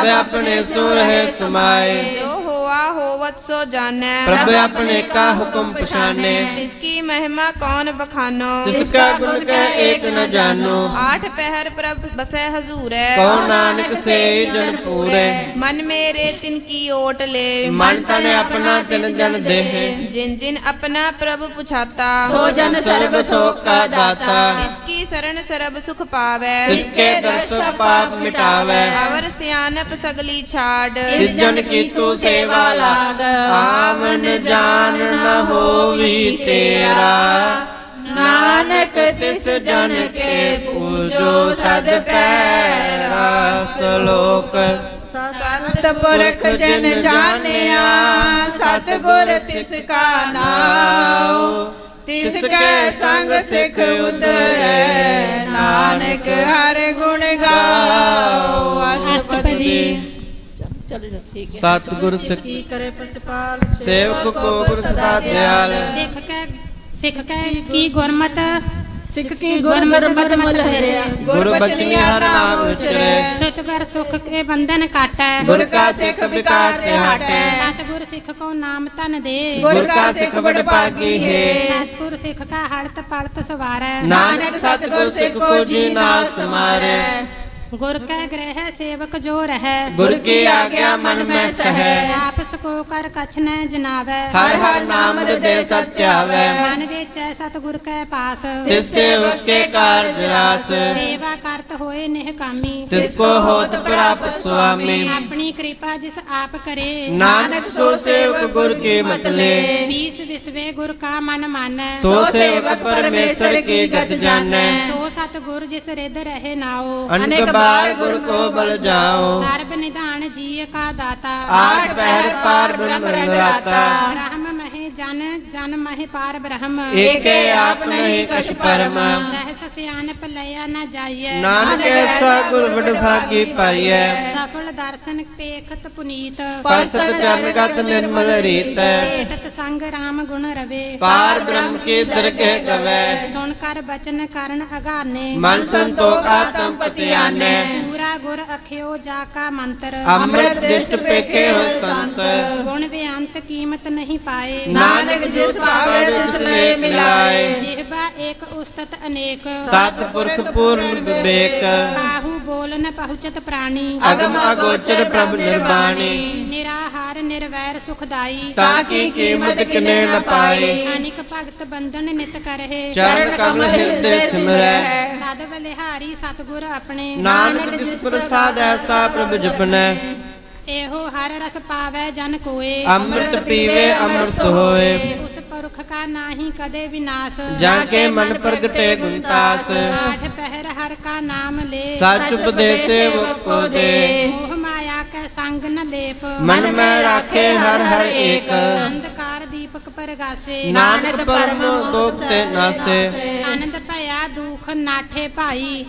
ਪ੍ਰਭ ਆਪਣੇ ਸੋ ਰਹੇ ਸਮਾਏ। ਜੋ ਹੋਆ ਹੋਵਤ ਸੋ ਜਾਣੈ ਪ੍ਰਭ ਆਪਣੇ ਕਾ ਹੁਕਮ ਪਛਾਨੇ ਤਿਸ ਕੀ ਮਹਿਮਾ ਕੌਣ ਬਖਾਨੋ ਤਿਸ ਕਾ ਗੁਣ ਕਹਿ ਏਕ ਨ ਜਾਣੋ ਆਠ ਪਹਿਰ ਪ੍ਰਭ ਬਸੈ ਹਜ਼ੂਰੈ ਕਉ ਨਾਨਕ ਸੇ ਜਨ ਪੂਰੇ ਮਨ ਮੇਰੇ ਤਿਨ ਕੀ ਓਟ ਲੈ ਮਨ ਤਨ ਆਪਣਾ ਤਿਨ ਜਨ ਦੇਹ ਜਿਨ ਜਿਨ ਆਪਣਾ ਪ੍ਰਭ ਪੁਛਾਤਾ ਸੋ ਜਨ ਸਰਬ ਥੋਕ ਕਾ ਦਾਤਾ ਤਿਸ ਕੀ ਸਰਣ ਸਰਬ ਸੁਖ ਪਾਵੈ ਤਿਸ ਕੇ ਦਸ ਪਾਪ ਮਿਟਾਵੇ ਅਵਰ ਸਿਆਨਪ ਸਗਲੀ ਛਾੜ ਤਿਸ ਜਨ ਕੀ ਤੂ ਸੇਵਾ ਲਾਗ, ਆਵਨ ਜਾਣ ਨ ਹੋਵੀ ਤੇਰਾ। ਨਾਨਕ ਤਿਸ ਜਨ ਕੇ ਪੂਜੋ, ਸਦ ਪੈਰਾ ਸਲੋਕ। ਸਤ ਪੁਰਖ ਜਨ ਜਾਣਿਆ ਸਤ ਗੁਰ ਤਿਸ ਕਾ ਨਾਉ। ਤਿਸ ਕੈ ਸੰਗ ਸਿਖ ਉਦਰੈ, ਨਾਨਕ ਹਰ ਗੁਣ ਗਾਓ ਅਸ਼ਟਪਦੀ ਸਤਿਗੁਰ ਸਿੱਖ ਕੀ ਕਰੇ ਪ੍ਰਤਪਾਲ? ਸੇਵਕ ਕੋ ਗੁਰ ਸਦਾ ਦਿਆਲ। ਸਿੱਖ ਕੈ ਸਿੱਖ ਕੈ ਕੀ ਗੁਰਮਤ? ਸਿੱਖ ਕੀ ਗੁਰ ਗੁਰਮਤਿ ਮਲ ਹਰਿਆ। ਗੁਰ ਬਚਨੀ ਹਰ ਨਾਮ ਉਚਰੈ। ਸਤਿਗੁਰ ਸੁਖ ਕੇ ਬੰਧਨ ਕਾਟੈ ਗੁਰ ਕਾ ਸਿੱਖ ਵਿਕਾਰ ਤੇ ਹਟੈ। ਸਤਿਗੁਰ ਸਿੱਖ ਕੋ ਨਾਮ ਤਨ ਦੇ। ਗੁਰ ਕਾ ਸਿੱਖ ਬੜ ਭਾਗੀ ਹੈ। ਸਤਿਗੁਰ ਸਿੱਖ ਕਾ ਹੜਤ ਪਲਤ ਸਵਾਰੈ। ਨਾਨਕ ਸਤਿਗੁਰ ਸਿੱਖ ਕੋ ਜੀ ਨਾਲ ਸਮਾਰੈ। ਗੁਰ ਕੈ ਗ੍ਰਹਿ ਸੇਵਕ ਜੋ ਰਹੈ। ਗੁਰ ਕੀ ਆਗਿਆ ਮਨ ਮੈਂ ਸਹੈ। ਆਪ ਸਕੋ ਕਰ ਕਛ ਨੈ ਜਨਾਵੈ। ਹਰ ਹਰ ਨਾਮ ਹਿਰਦੇ ਸਤਿਆਵੈ ਮਨ ਵਿੱਚ ਸਤਿਗੁਰ ਕੈ ਪਾਸ। ਤਿਸ ਸੇਵਕ ਕੇ ਕਾਰਜ ਰਾਸ। ਸੇਵਾ ਕਰਤ ਹੋਏ ਨਿਹ ਕਾਮੀ। ਤਿਸ ਕੋ ਹੋਤ ਪ੍ਰਾਪਤ ਸੁਆਮੀ। ਆਪਣੀ ਕਿਰਪਾ ਜਿਸ ਆਪ ਕਰੇ। ਨਾਨਕ ਸੋ ਸੇਵਕ ਗੁਰ ਕੀ ਮਨ ਮਾਨੈ। ਸਤਿਗੁਰ ਜਿਸ ਰਿਦ ਰਹੇ ਨਾਓ ਅਨੇਕ ਬਾਰ ਗੁਰ ਕੋ ਬਲ ਜਾਓ। ਸਰਬ ਨਿਧਾਨ ਜੀ ਕਾ ਦਾਤਾ। ਆਠ ਪਹਿਰ ਪਾਰ ਬ੍ਰਹਮ ਬ੍ਰਹਮ ਮਹਿ ਜਨ ਜਨ ਮਹਿ ਪਾਰ ਬ੍ਰਹਮ। ਏਕੇ ਆਪ ਨਹੀਂ ਕਛ ਪਰਮ। ਸਹਸ ਸਿਆਨਪ ਲਿਆ ਨਾ ਜਾਈਐ। ਨਾਨਕ ਐਸਾ ਗੁਰ ਵਡ ਭਾਗੀ ਪਾਈਐ। ਸਫਲ ਦਰਸ਼ਨ ਪੇਖਤ ਪੁਨੀਤ। ਪਰਸਤ ਚਰਨ ਗਤ ਨਿਰਮਲ ਰੀਤ। ਭੇਟਤ ਸੰਗ ਰਾਮ ਗੁਣ ਰਵੇ। ਪਾਰ ਬ੍ਰਹਮ ਕੀ ਦਰਗਹਿ ਗਵੈ। ਸੁਣ ਕਰ ਬਚਨ ਕਰਨ ਅਗਾਨੇ। ਮਨ ਸੰਤੋਖ ਆਤਮ ਪਤਿਆਨੈ। ਪੂਰਾ ਗੁਰ ਅਖਿਓ ਜਾ ਕਾ ਮੰਤਰ। ਅੰਮ੍ਰਿਤ ਦਿਸ਼ਟ ਪੇਖੇ ਹੋ ਸੰਤ। ਗੁਣ ਬੇਅੰਤ ਕੀਮਤ ਨਹੀਂ ਪਾਏ। ਨਾਨਕ ਜਿਸ ਭਾਵੇ ਤਿਸ ਲਈ ਮਿਲਾਏ। ਜਿਹਬਾ ਏਕ ਉਸਤਤ ਅਨੇਕ। ਸਤ ਪੁਰਖ ਪੂਰਨ ਵਿਵੇਕ। ਕਾਹੂ ਬੋਲ ਨ ਪਹੁੰਚਤ ਪ੍ਰਾਣੀ। ਅਗਮ ਅਗੋਚਰ ਪ੍ਰਭ ਨਿਰਬਾਣੀ। ਨਿਰਾਹਾਰ ਨਿਰਵੈਰ ਸੁਖਦਾਈ। ਤਾਂ ਕੀ ਕੀਮਤ ਕਿਨੇ ਨ ਪਾਏ। ਅਨਿਕ ਭਗਤ ਬੰਧਨ ਨਿਤ ਕਰਹਿ। ਚਰਨ ਕਮਲ ਹਿਰਦੇ ਸਿਮਰੈ। ਸਦ ਬਲਿਹਾਰੀ ਸਤਗੁਰ ਆਪਣੇ। ਨਾਨਕ ਜਿਸ ਪ੍ਰਸਾਦ ਐਸਾ ਪ੍ਰਭ ਜਪਨੈ। ਇਹੋ ਹਰ ਰਸ ਪਾਵੈ ਜਨ ਕੋਏ। ਅੰਮ੍ਰਿਤ ਪੀਵੇ ਅੰਮ੍ਰਿਤ ਹੋਏ ਉਸ ਪੁਰਖ ਕਾ ਨਾਹੀ ਕਦੇ ਵਿਨਾਸ਼। ਜਾਂ ਕੇ ਮਨ ਪ੍ਰਗਟੇ ਗੁੰਤਾਸ। ਆਠ ਪਹਿਰ ਹਰ ਕਾ ਨਾਮ ਲੈ। ਸਚ ਉਪਦੇਸੇ ਕੋ ਦੇ। ਮੋਹ ਮਾਇਆ ਕੈ ਸੰਗ ਨ ਲੇਪ। ਮਨ ਮੈਂ ਰਾਖੇ ਹਰ ਹਰ ਏਕ। ਅੰਧਕਾਰ ਦੀਪਕ ਪ੍ਰਗਾਸੇ। ਨਾਨਕ ਪਰਮ ਦੁਖ ਤੇ ਨਾਸੇ। ਆਨੰਦ ਭਇਆ ਦੁਖ ਨਾਠੇ ਭਾਈ।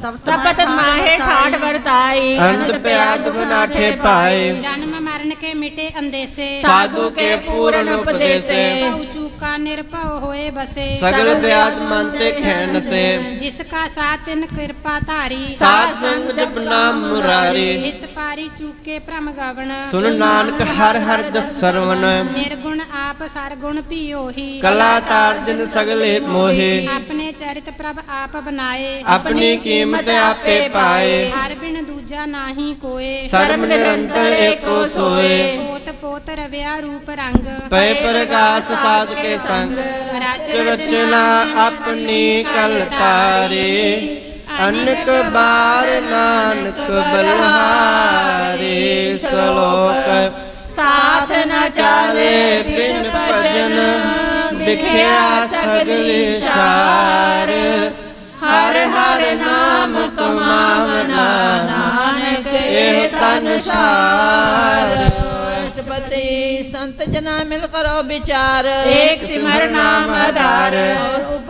ਤਪਤ ਮਾਹੇ ਠਾਠ ਵਰਤਾਈ ਅਨੰਦ ਪਿਆ ਦੁਖ ਨਾਠੇ ਪਾਏ। ਜਨਮ ਮਰਨ ਕੇ ਮਿਟੇ ਅੰਦੇਸੇ। ਸਾਧੂ ਕੇ ਪੂਰਨ ਉਪਦੇਸੇ। ਭਉ ਚੂਕਾ ਨਿਰਭਉ ਹੋਏ ਬਸੇ। ਸਗਲ ਬਿਆਦ ਮਨ ਤੇ ਖੈਨ ਸੇ ਜਿਸ ਕਾ ਸਾਤਿਨ ਕਿਰਪਾ ਧਾਰੀ। ਸਾਧ ਸੰਗ ਜਪਨਾ ਮੁਰਾਰੀ। ਹਿਤ ਪਾਰੀ ਚੂਕੇ ਭ੍ਰਮ ਗਵਣ। ਸੁਨ ਨਾਨਕ ਹਰ ਹਰ ਦਸ ਸਰਵਨ ਨਿਰਗੁਣ ਆਪ ਸਰਗੁਣ ਭੀਓਹੀ ਕਲਾ ਤਾਰਜਨ ਸਗਲੇ ਮੋਹੇ। ਆਪਣੇ ਚਰਿਤ ਪ੍ਰਭ ਆਪ ਬਣਾਏ। ਆਪਣੀ ਕੀਮਤ ਆਪੇ ਪਾਏ। ਹਰ ਬਿਨ ਦੂਜਾ ਨਾਹੀ ਕੋਏ। ਸਰਬ ਨਿਰੰਤਰ ਏਕੋ ਸੋਏ। ਪੋਤ ਪੋਤ ਰਵਿਆ ਰੂਪ ਰੰਗ। ਪਏ ਪ੍ਰਗਾਸ ਸਾਧ ਕੇ ਸੰਗ। ਰਚ ਰਚਨਾ ਆਪਣੀ ਕਲ ਤਾਰੇ ਅਨਕ ਬਾਰ ਨਾਨਕ ਬਲਹਾਰੇ ਸ਼ਲੋਕ ਸਾਥ ਨਾ ਚਾਵੇ ਬਿਨ ਭਜਨ ਸਿਖਿਆ ਸਗਲੀ ਸਾਰ। ਹਰ ਹਰ ਨਾਮ ਕਮਾਵਨਾ ਨਾਨਕ ਇਹ ਤਨ ਸਾਰ। ਅਸ਼ਪਤੀ ਸੰਤ ਜਨਾ ਮਿਲ ਕਰੋ ਵਿਚਾਰ। ਏਕ ਸਿਮਰ ਨਾਮ ਆਧਾਰ। ਔਰ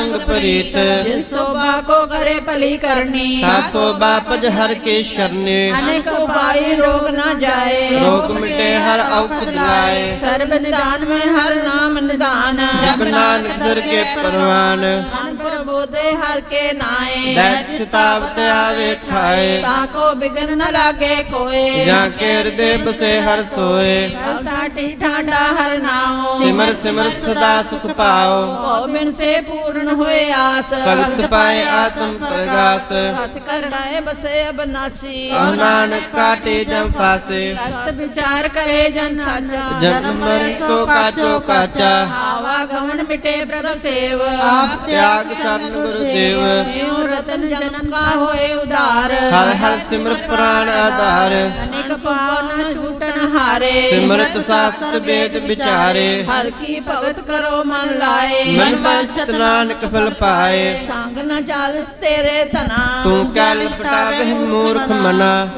ਸੰਗ ਪ੍ਰੀਤ। ਜਿਸ ਸੋਭਾ ਕੋ ਕਰੇ ਭਲੀ ਕਰਨੀ। ਸਾ ਸੋਭਾ ਪਜ ਹਰ ਕੇ ਸ਼ਰਨੇ। ਅਨੇਕ ਉਪਾਈ ਰੋਗ ਨਾ ਜਾਏ। ਰੋਗ ਮਿਟੇ ਹਰ ਔਖ ਜਲਾਏ ਸਰਬ ਨਿਦਾਨ ਮੈਂ ਹਰ ਨਾਮ ਨਿਦਾਨ ਜਪ ਨਾਨਕ ਦਰ ਕੇ ਪਰਵਾਨ। ਮਨ ਪ੍ਰਬੋਧੇ ਹਰ ਕੇ ਨਾਏ। ਦੈਤ ਸਿਤਾਵਤ ਆਵੇ ਠਾਏ। ਤਾ ਕੋ ਬਿਗਨ ਨ ਲਾਗੇ ਕੋਏ। ਜਾਂ ਕੇ ਹਿਰਦੇ ਬਸੇ ਹਰ ਸੋਏ। ਠਾਠੀ ਠਾਠਾ ਹਰ ਨਾਮ ਸਿਮਰ ਸਿਮਰ ਸਦਾ ਸੁਖ ਪਾਓ। ਭਉ ਬਿਨ ਸੇ ਪੂਰਨ ਹੋਏ ਆਸ। ਭਗਤ ਪਾਏ ਆਤਮ ਪ੍ਰਗਾਸ। ਹੱਥ ਕਰਨਾਏ ਬਸੇ ਅਬਨਾਸੀ ਆਹ ਨਾਨਕ ਕਾਟੇ ਜਮ ਫਾਸੇ। ਸਤ ਵਿਚਾਰ ਕਰੇ ਜਨ ਸਾਚਾ ਜਨਮ ਮਰਿ ਸੋ ਕਾਚੋ ਕਾਚਾ। ਆਵਾ ਗਵਨ ਮਿਟੇ ਪ੍ਰਭ ਸੇਵ। ਆਪ ਤਿਆਗ ਸਰਨ ਗੁਰਦੇਵ ਜਿਉ ਰਤਨ ਜਨਮ ਕਾ ਹੋਏ ਉਦਾਰ ਹਰ ਹਰ ਸਿਮਰ ਪ੍ਰਾਨ ਆਧਾਰ। ਅਨੇਕ ਪਾਵਨ ਛੂਟਨ ਹਾਰੇ। ਸਿਮਰਤ ਸਾਸਤ ਵੇਦ ਵਿਚਾਰੇ। ਹਰ ਕੀ ਭਗਤ ਕਰੋ ਮਨ ਲਾਏ। ਮਨ ਮਨ ਸਤਨਾਨਕ ਅਨਟ ਫਲ ਪਾਏ। ਸੰਗ ਨਾ ਚਾਲ ਤੇਰੇ ਧਨਾ। ਤੂੰ ਕੈ ਲਿਪਟਾਵੇ ਮੂਰਖ ਮਨਾ।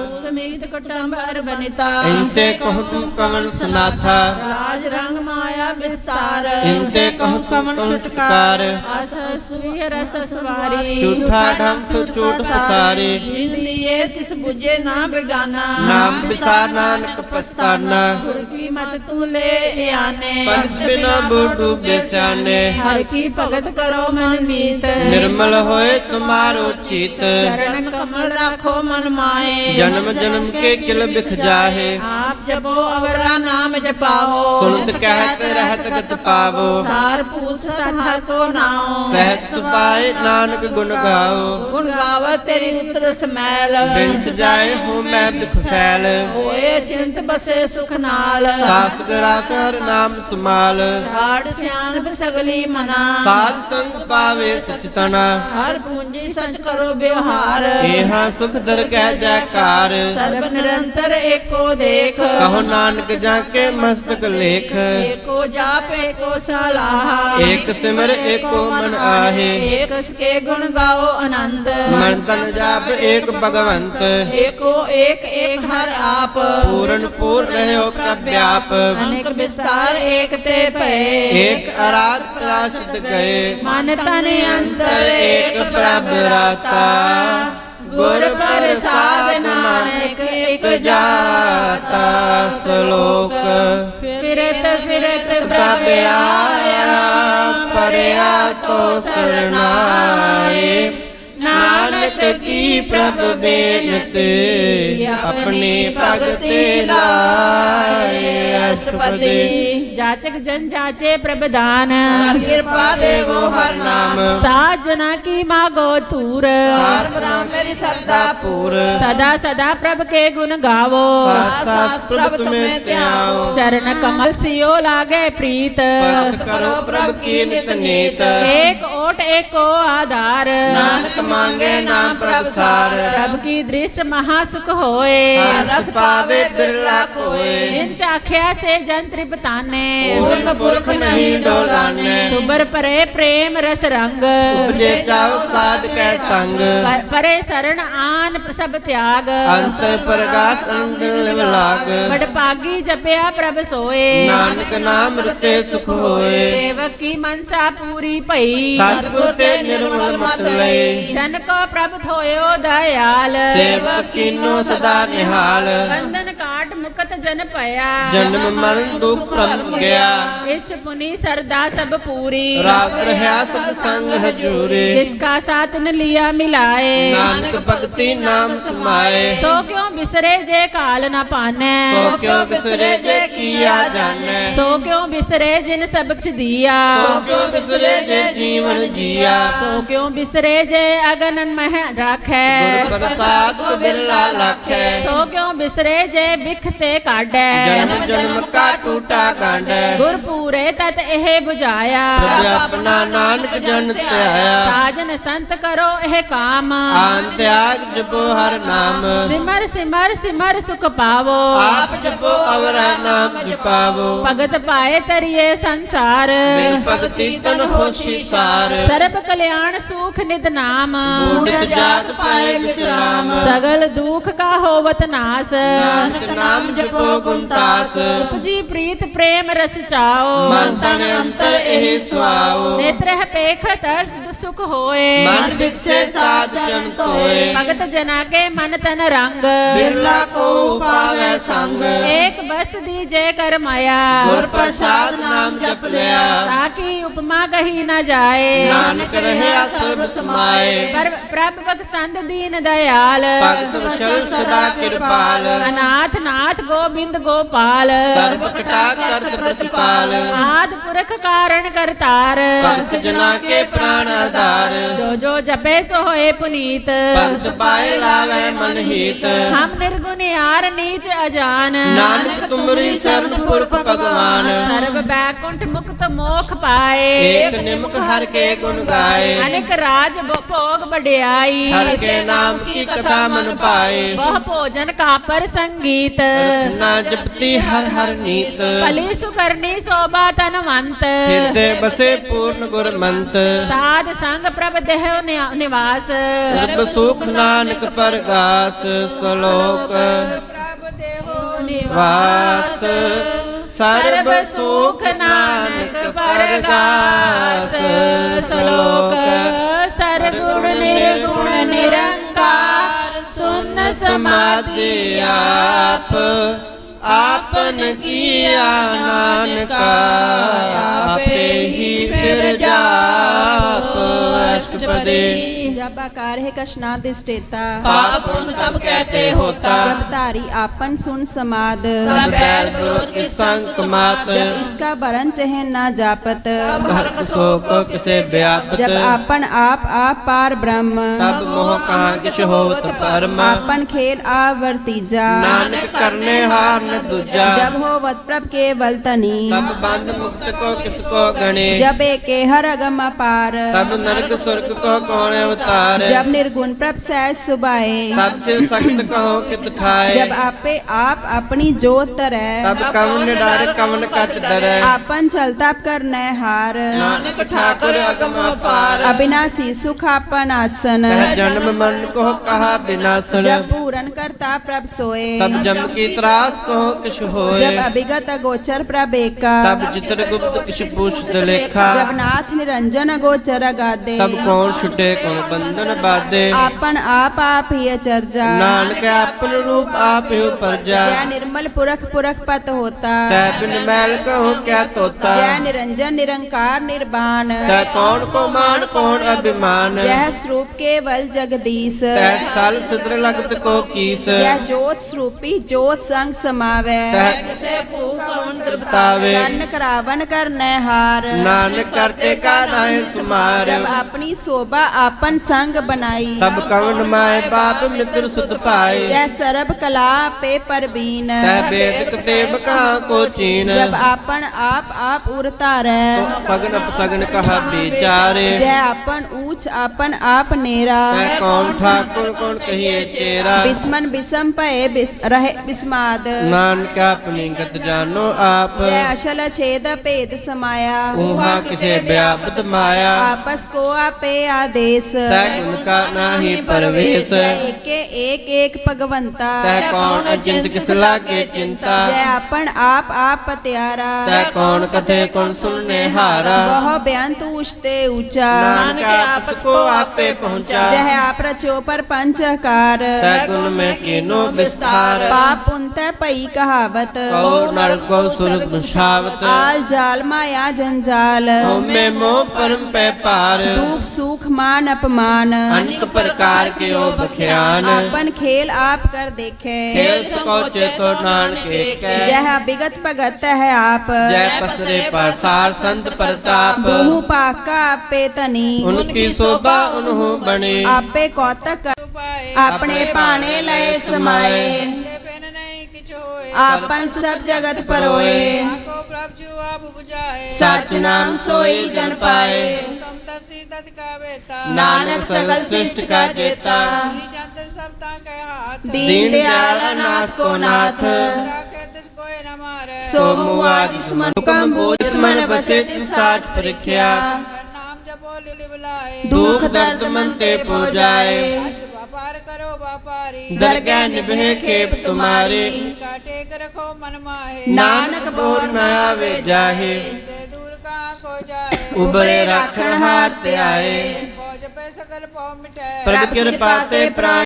कुटंबर बनिता इनते कहु तुम कवन सनाथा राज रंग माया विस्तार इनते कहु कवन छुटकार अस सूर्य रस सवारी झूठा ढम सुचूट पसारी जिन लिए तिस बुझे ना बेगाना नाम विसार नानक पछताना गुरकी मत तू ले आने पंथ बिना बूटू बेस्याने हर की भगत करो मन मीत निर्मल होए तुम्हारो चित चरण कमल राखो मन माए जन्म जन्म के ਕੇ ਕਿਲ ਬਿਖ ਜਾਹੇ। ਆਪ ਜਪੋ ਅਵਰਾ ਨਾਮ ਜਪਾਓ। ਸੁਣਤ ਕਹਿਤ ਰਹਿਤ ਗਤ ਪਾਵੋ। ਸਾਰ ਪੂਤ ਸਤ ਹਰ ਕੋ ਨਾਉ ਸਹਿਜ ਸੁਭਾਏ ਨਾਨਕ ਗੁਣ ਗਾਓ। ਗੁਣ ਗਾਵਤ ਤੇਰੀ ਉਤਰ ਸਮੈਲ। ਬਿਨ ਸਜਾਏ ਹੋ ਮੈਂ ਬਿਖ ਫੈਲ। ਹੋਏ ਚਿੰਤ ਬਸੇ ਸੁਖ ਨਾਲ। ਸਾਸ ਗਰਾਸ ਹਰ ਨਾਮ ਸਮਾਲ। ਛਾੜ ਸਿਆਣ ਬਸਗਲੀ ਮਨਾ। ਸਾਧ ਸੰਗ ਪਾਵੇ ਸਚ ਤਨਾ। ਹਰ ਪੂੰਜੀ ਸਚ ਕਰੋ ਵਿਵਹਾਰ। ਇਹ ਸੁਖ ਦਰ ਕਹਿ ਜੈਕਾਰ ਸਰਬ ਨਿਰੰਤਰ ਏਕੋ ਦੇਖ। ਕਹੋ ਨਾਨਕ ਜਾ ਕੇ ਮਸਤਕ ਲੇਖ। ਏਕੋ ਜਾਪ ਏਕੋ ਸਲਾਹ। ਏਕ ਸਿਮਰ ਏਕੋ ਮਨ ਆਹੇ। ਏਕ ਸਕੇ ਗੁਣ ਗਾਓ ਅਨੰਦ ਮਨ ਤਨ ਜਾਪ ਏਕ ਭਗਵੰਤ। ਏਕੋ ਏਕ ਏਕ ਹਰ ਆਪ। ਪੂਰਨ ਪੂਰ ਰਹਿਓ ਪ੍ਰਭ ਵਿਆਪ। ਅਨੇਕ ਵਿਸਤਾਰ ਏਕ ਤੇ ਭਏ। ਏਕ ਅਰਾਧ ਪ੍ਰਾਸ਼ਿਤ ਗਏ। ਮਨ ਤਨ ਅੰਤਰ ਏਕ ਪ੍ਰਭ ਰਾਤਾ। ਗੁਰ ਪ੍ਰਸਾਦ ਨਾਨਕ ਇਕ ਜਾਤਾ ਸ਼ਲੋਕ। ਫਿਰਤ ਫਿਰਤ ਪ੍ਰਭ ਆਇਆ ਪਰਿਆ ਤੋ ਸਰਣਾਏ ਨਾ की प्रभ बेनत अपने भगत लाए अष्टपदी। जाचक जन जाचे प्रभ दान। कृपा देवो हर नाम। साजना की मागो तूर। राम राम मेरी श्रद्धा पूर। सदा सदा प्रभ के गुण गावो। प्रभ तुम्हें त्याओ चरण कमल सियो लागे प्रीत। करो प्रभ की नित नेत। एक ओट एको आधार। नानक मांगे नाम ਪ੍ਰਭ ਸਾਰ ਪ੍ਰਭ ਕੀ ਦ੍ਰਿਸ਼ਟ ਮਹਾ ਸੁਖ ਹੋਏ। ਹਰ ਰਸ ਪਾਵੇ ਬਿਰਲਾ ਕੋਏ। ਜਿਨ ਚਾਖਿਆ ਸੇ ਜਨ ਤ੍ਰਿਪਤਾਨੇ ਪੂਰਨ ਪੁਰਖ ਨਹੀਂ ਡੋਲਾਨੇ। ਸੁਬਰ ਪਰੇ ਪ੍ਰੇਮ ਰਸ ਰੰਗ। ਉਪਜੇ ਚਾਉ ਸਾਧ ਕੈ ਸੰਗ। ਪਰੇ ਸਰਣ ਆਨ ਸਭ ਤਿਆਗ। ਅੰਤਰ ਪ੍ਰਗਾਸ ਅੰਦਰ ਲਿਵ ਲਾਗ। ਬੜ ਭਾਗੀ ਜਪਿਆ ਪ੍ਰਭ ਸੋਏ। ਨਾਨਕ ਨਾਮ ਰਤੇ ਸੁਖ ਹੋਏ। ਸੇਵਕ ਕੀ ਮਨਸਾ ਪੂਰੀ ਭਈ। ਸਤਿਗੁਰ ਤੇ ਨਿਰਮਲ ਮਤ ਲਈ ਜਨ ਕੋ ਪ੍ਰਭ ਥੋਇਓ ਦਇਆਲ ਸੇਵਕ ਕੀਨੋ ਸਦਾ ਨਿਹਾਲ ਬੰਧਨ ਕਾਟ ਮੁਕਤ ਜਨ ਭਇਆ ਜਨਮ ਮਰਨ ਦੁਖ ਭ੍ਰਮ ਗਿਆ ਇਛ ਪੁਨੀ ਸਰਦਾ ਸਭ ਪੂਰੀ ਰਾਤ ਰਹਾ ਸਤ ਸੰਗ ਹਜੂਰੇ ਜਿਸ ਕਾ ਸਾਥ ਨ ਲਿਆ ਮਿਲਾਏ ਨਾਨਕ ਭਗਤੀ ਨਾਮ ਸਮਾਏ ਸੋ ਕਿਉ ਬਿਸਰੇ ਜੇ ਕਾਲ ਨ ਪਾਨੈ ਸੋ ਕਿਉ ਬਿਸਰੇ ਜੇ ਕੀਆ ਜਾਣੈ ਸੋ ਕਿਉ ਬਿਸਰੇ ਜਿਨ ਸਬਕਛ ਦੀਆ ਸੋ ਕਿਉ ਬਿਸਰੇ ਜੇ ਜੀਵਨ ਜੀਆ ਸੋ ਕਿਉ ਬਿਸਰੇ ਜੇ ਅਗਨਨ ਮਹਿ ਰਾਖੈ। ਗੁਰ ਪ੍ਰਸਾਦ ਬਿਰਲਾ ਲਖੈ। ਸੋ ਕਿਉ ਬਿਸਰੇ ਜੇ ਬਿਖ ਤੇ ਕਾਢੈ। ਜਨਮ ਜਨਮ ਕਾ ਟੂਟਾ ਗੰਢ ਗੁਰ ਪੂਰੇ ਤਤ ਇਹ 부ਝਾਇਆ ਪ੍ਰਭ ਆਪਣਾ ਨਾਨਕ ਜਨ ਤੇ ਆਇਆ ਸਾਜਨ ਸੰਤ ਕਰੋ ਇਹ ਕਾਮ। ਆਨ ਤਿਆਗ ਜਪੋ ਹਰ ਨਾਮ। ਸਿਮਰ ਸਿਮਰ ਸਿਮਰ ਸੁਖ ਪਾਵੋ। ਆਪ ਜਪੋ ਅਵਰ ਨਾਮ ਜਪਾਵੋ। ਭਗਤ ਪਾਏ ਤਰੀਏ ਸੰਸਾਰ। ਬਿਨ ਭਗਤੀ ਤਨ ਹੋਸੀ ਸਾਰ। ਸਰਬ ਕਲਿਆਣ ਸੁਖ ਨਿਦ ਨਾਮ। ਬੂਟਿ ਜਾਤ ਪਾਏ ਵਿਸਰਾਮ ਸਗਲ ਦੁਖ ਕਾ ਹੋਵਤ ਨਾਸ। ਨਾਨਕ ਨਾਮ ਜਪੋ ਗੁਣਤਾਸ ਜੀ ਪ੍ਰੀਤ ਪ੍ਰੇਮ ਰਸ ਚਾਓ। ਮਨ ਤਨ ਅੰਤਰ ਇਹ ਸੁਆਓ। ਨੇਤਰਹ ਪੇਖ ਤਰਸ ਸੁਖ ਹੋਏ। ਮਨ ਵਿਕਸੇ ਸਾਧ ਜਨ ਕੋਏ ਭਗਤ ਜਨਾ ਕੇ ਮਨ ਤਨ ਰੰਗ। ਬਿਰਲਾ ਕੋ ਪਾਵੈ ਸੰਗ। ਏਕ ਬਸਤ ਦੀ ਜੈ ਕਰ ਮਾਇਆ। ਗੁਰ ਪ੍ਰਸਾਦ ਨਾਮ ਜਪ ਲਿਆ। ਤਾਕੀ ਉਪਮਾ ਕਹੀ ਨਾ ਜਾਏ। ਨਾਨਕ ਰਹਿਆ ਸਰਬ ਸਮਾਏ। ਪਰ ਪ੍ਰਭ ਬਖਸੰਦ ਦੀਨ ਦਇਆਲ। ਭਗਤ ਵਸ਼ਲ ਸਦਾ ਕਿਰਪਾਲ। ਅਨਾਥ ਨਾਥ ਗੋਬਿੰਦ ਗੋਪਾਲ। ਸਰਬ ਕਟਾ ਕਰਤ ਪ੍ਰਤਿਪਾਲ। ਆਦ ਪੁਰਖ ਕਾਰਣ ਕਰਤਾਰ। ਭਗਤ ਜਨਾ ਕੇ ਪ੍ਰਾਣ ਆਧਾਰ। ਜੋ ਜੋ ਜਪੇ ਸੋ ਹੋਏ ਪੁਨੀਤ। ਭਗਤ ਪਾਏ ਲਾਵੇ ਮਨ ਹੀਤ। ਹਮ ਨਿਰਗੁਨਿਆਰ ਨੀਚ ਅਜਾਨ। ਨਾਨਕ ਤੁਮਰੀ ਸਰਨ ਪੁਰਖ ਭਗਵਾਨ। ਸਰਬ ਬੈਕੁੰਠ ਮੁਕਤ ਮੋਖ ਪਾਏ। ਏਕ ਨਿਮਕ ਹਰ ਕੇ ਗੁਣ ਗਾਏ। ਅਨੇਕ ਰਾਜ ਭੋਗ ਵਡਿਆਈ ਹਰ ਕੇ ਨਾਮ ਕੀ ਕਥਾ ਮਨ ਪਾਏ। ਬਹੁ ਭੋਜਨ ਕਾਪਰ ਸੰਗੀਤ। ਰਸਨਾ ਜਪਤੀ ਹਰ ਹਰ ਨੀਤ। ਭਲੀ ਸੁਕਰਨੀ ਸੋਭਾ ਤਨਵੰਤ ਹਿਰਦੇ ਬਸੇ ਪੂਰਨ ਗੁਰਮੰਤ। ਸਾਧ ਸੰਗ ਪ੍ਰਭ ਦੇਹ ਨਿਵਾਸ। ਸਰਬ ਸੁਖ ਨਾਨਕ ਪਰਗਾਸ ਸ਼ਲੋਕ ਵਾਸ ਸਰਬ ਸੁਖ ਨਾਨਕ ਪਰਗਾਸ ਸ਼ਲੋਕ ਸਮਾਧੀ ਆਪ ਆਪਨ ਕੀਆ ਨਾਨਕਾ ਆਪੇ ਹੀ ਫਿਰ ਜਾਪ। राष्ट्रपति जब आकार है कशना दिष्टेता। पाप उन सब कहते होता। जब तारी आपन सुन समाद। बैल विरोध के संग कमात। जब इसका बरन चहे न जापत। तब हर शोक किसे व्यापत। जब आपन आप आप पार ब्रह्म। तब मोह कहाँ किस होत परम। आपन खेल आवर्ती जा। नानक करने हार न दूजा। जब हो वत प्रभ के तनी। तब बंद मुक्त को किसको गणे। जब एके हर अगम अपार। तब नरक सुर को कौन उतार जब निर्गुण प्रभ सहज सुबाए तब शिव सख्त कहो कित खाए जब आपे आप अपनी जोत तरह। तब कवन डर कवन कत डरे? आपन चलता करने हार। नानक ठाकुर अगम अपार। अविनाशी सुख आपन आसन। जन्म मन को कहा विनाशन। जब पूरन करता प्रभ सोए। तब जम की त्रास कहो किछ होए? जब अभिगत गोचर प्रभ एका। तब चित्र गुप्त किछ पूछत लेखा? जब नाथ निरंजन गोचर गादे। तब ਹੋਣ ਛੁਟੇ ਗੁਣ ਬੰਧਨ ਬਾਦੇ ਆਪਨ ਆਪ ਆਪ ਹੀ ਅਚਰਜਾ। ਨਾਨਕ ਆਪਨ ਰੂਪ ਆਪ ਹੀ ਉਪਰਜਾ। ਜੈ ਨਿਰਮਲ ਪੁਰਖ ਪੁਰਖ ਪਤ ਹੋਤਾ। ਤੈ ਬਿਨ ਮੈਲ ਕਹੋ ਕਿਆ ਤੋਤਾ। ਜੈ ਨਿਰੰਜਨ ਨਿਰੰਕਾਰ ਨਿਰਵਾਣ ਤੈ ਕੌਣ ਕੋ ਮਾਨ ਕੌਣ ਅਭਿਮਾਨ। ਜੈ ਸਰੂਪ ਕੇਵਲ ਜਗਦੀਸ਼। ਤੈ ਸਲ ਸਿਦਰ ਲਗਤ ਕੋ ਕੀਸ। ਜੈ ਜੋਤ ਸਰੂਪੀ ਜੋਤ ਸੰਗ ਸਮਾਵੇ। ਤੈ ਕਿਸੇ ਭੂਖ ਕੌਣ ਤ੍ਰਿਪਤਾਵੇ ਨਾਨਕ ਰਾਵਣ ਕਰਨੈ ਹਾਰ। ਨਾਨਕ ਕਰਤੇ ਕਾ ਨਾਏ ਸੁਮਾਰ। ਜਬ ਆਪਣੀ शोभा आपन संग बनाई। तब कवन माय बाप मित्र सुत पाए। जय सरब कला पे परबीन। तै वेद कहाँ को चीन। जब आपन आप आप उरतारे सगन सगन कहा विचारे जय आपन ऊंच आपन आप नेरा। कौन ठाकुर कौन कहिए चेरा। बिस्मन बिसम पे बिस, रहे बिस्माद। नानक अपनी गत जानो आप। जय अशल छेद भेद समाया। ऊहा किसे व्यापत माया। आपस को आपे ਪਾਏ ਆਦੇਸ। ਤੈ ਇਨਕਾ ਨਾਹੀ ਪਰਵੇਸ। ਜੈ ਏਕੇ ਏਕ ਏਕ ਭਗਵੰਤਾ। ਤੈ ਕੌਣ ਅਚਿੰਤ ਕਿਸ ਲਾਗੇ ਚਿੰਤਾ। ਜੈ ਆਪਣ ਆਪ ਆਪ ਪਤਿਆਰਾ। ਤੈ ਕੌਣ ਕਥੇ ਕੌਣ ਸੁਣਨੇ ਹਾਰਾ। ਬਹੁ ਬਿਆੰਤ ਉਚਤੇ ਉਚਾ ਨਾਨਕ ਆਪਸ ਕੋ ਆਪੇ ਪਹੁੰਚਾ। ਜਹ ਆਪ ਰਚੋ ਪਰ ਪੰਚ ਆਕਾਰ। ਤੈ ਗੁਣ ਮੈਂ ਕੀਨੋ ਵਿਸਤਾਰ ਪਾਪ ਪੁੰਤੈ ਭਈ ਕਹਾਵਤ। ਕਉ ਨਰਕੋ ਸੁਰਗ ਦੁਸ਼ਾਵਤ। ਆਲ ਜਾਲ ਮਾਇਆ ਜੰਜਾਲ। ਹਉਮੈ ਮੋਹ ਪਰਮ ਪੈ ਪਾਰ ਦੂਪ सुख मान अपमान। अनेक प्रकार के ओ बख्यान अपन खेल आप कर देखे। खेल सको चेतो नानक एक। जय विगत भगत है आप। जय पसरे प्रसार संत प्रताप। बहु पाका आपे तनी। उनकी शोभा उन्हों बने। आपे कौतक। अपने पाने लय समाए आपन सब जगत परोए आको प्रभ जु आप बुझाए सच नाम सोई जन पाए समदसी तत का बेता नानक सगल शिष्ट का जेता श्री चंद्र सबता के हाथ दीन दयाल नाथ को नाथ राखे तिस कोय न मारे सो मुआदि सुमन हुकम बोझ मन बसे साच परीख्या तन नाम जपो लिलि बुलाए दुख दर्द मन ते पो जाए सच व्यापार करो व्यापारी दरगह निभे खेप तुम्हारे काटे कर रखो मन माहे नानक बोर न आवे जाहे ते दूर का खो जाए उबरे राखण हार ते आए पौज पे सकल पौ मिटे प्रभ किरपा ते प्राण